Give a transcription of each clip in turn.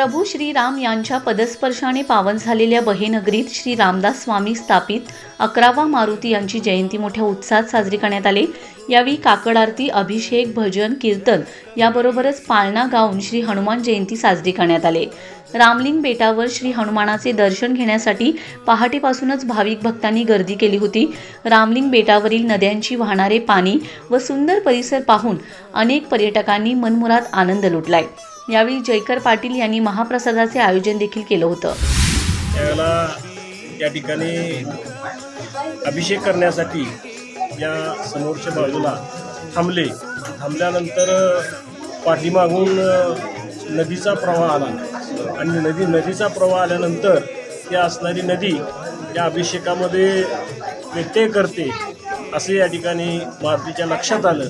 प्रभू श्रीराम यांच्या पदस्पर्शाने पावन झालेल्या बहेनगरीत श्री रामदास स्वामी स्थापित अकरावा मारुती यांची जयंती मोठ्या उत्साहात साजरी करण्यात आली. यावेळी काकड आरती अभिषेक भजन कीर्तन याबरोबरच पाळणा गाऊन श्री हनुमान जयंती साजरी करण्यात आले. रामलिंग बेटावर श्री हनुमानाचे दर्शन घेण्यासाठी पहाटेपासूनच भाविक भक्तांनी गर्दी केली होती. रामलिंग बेटावरील नद्यांची वाहणारे पाणी व सुंदर परिसर पाहून अनेक पर्यटकांनी मनमुरात आनंद लुटलाय. यावेळी जयकर पाटील यांनी महाप्रसादाचे आयोजन देखील केलं होतं. त्यावेळेला या ठिकाणी अभिषेक करण्यासाठी या समोरच्या बाजूला थांबले. थांबल्यानंतर पाठीमागून नदीचा प्रवाह आला. आणि नदी नदीचा प्रवाह आल्यानंतर ती असणारी नदी या अभिषेकामध्ये व्यत्यय करते असे या ठिकाणी मारुतीच्या लक्षात आलं.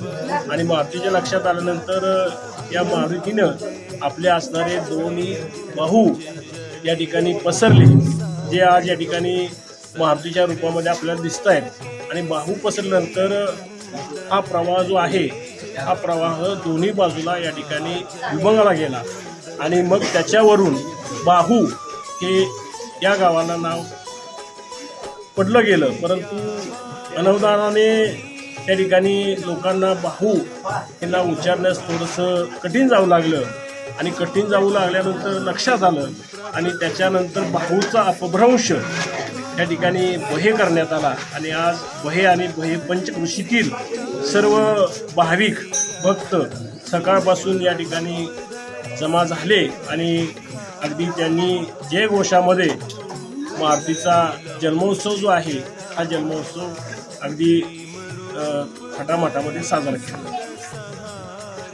आणि मारुतीच्या लक्षात आल्यानंतर या मारुतीनं आपले असणारे दोन्ही बाहू या ठिकाणी पसरले जे आज या ठिकाणी मारुतीच्या रूपामध्ये आपल्याला दिसत आहेत आणि बाहू पसरल्यानंतर हा प्रवाह जो आहे हा प्रवाह दोन्ही बाजूला या ठिकाणी विभागाला गेला. आणि मग त्याच्यावरून बाहू हे या गावाला नाव पडलं गेलं. परंतु अनवधानाने त्या ठिकाणी लोकांना बाहू यांना उच्चारण्यास थोडंसं कठीण जावं लागलं. आणि कठीण जाऊ लागल्यानंतर लक्षात आलं आणि त्याच्यानंतर भाऊचा अपभ्रंश त्या ठिकाणी बहे करण्यात आला. आणि आज बहे आणि बहे पंचकृषीतील सर्व भाविक भक्त सकाळपासून या ठिकाणी जमा झाले आणि अगदी त्यांनी जय घोषामध्ये मारुतीचा जन्मोत्सव जो आहे हा जन्मोत्सव अगदी अ, थाटामाटामध्ये साजरा केला.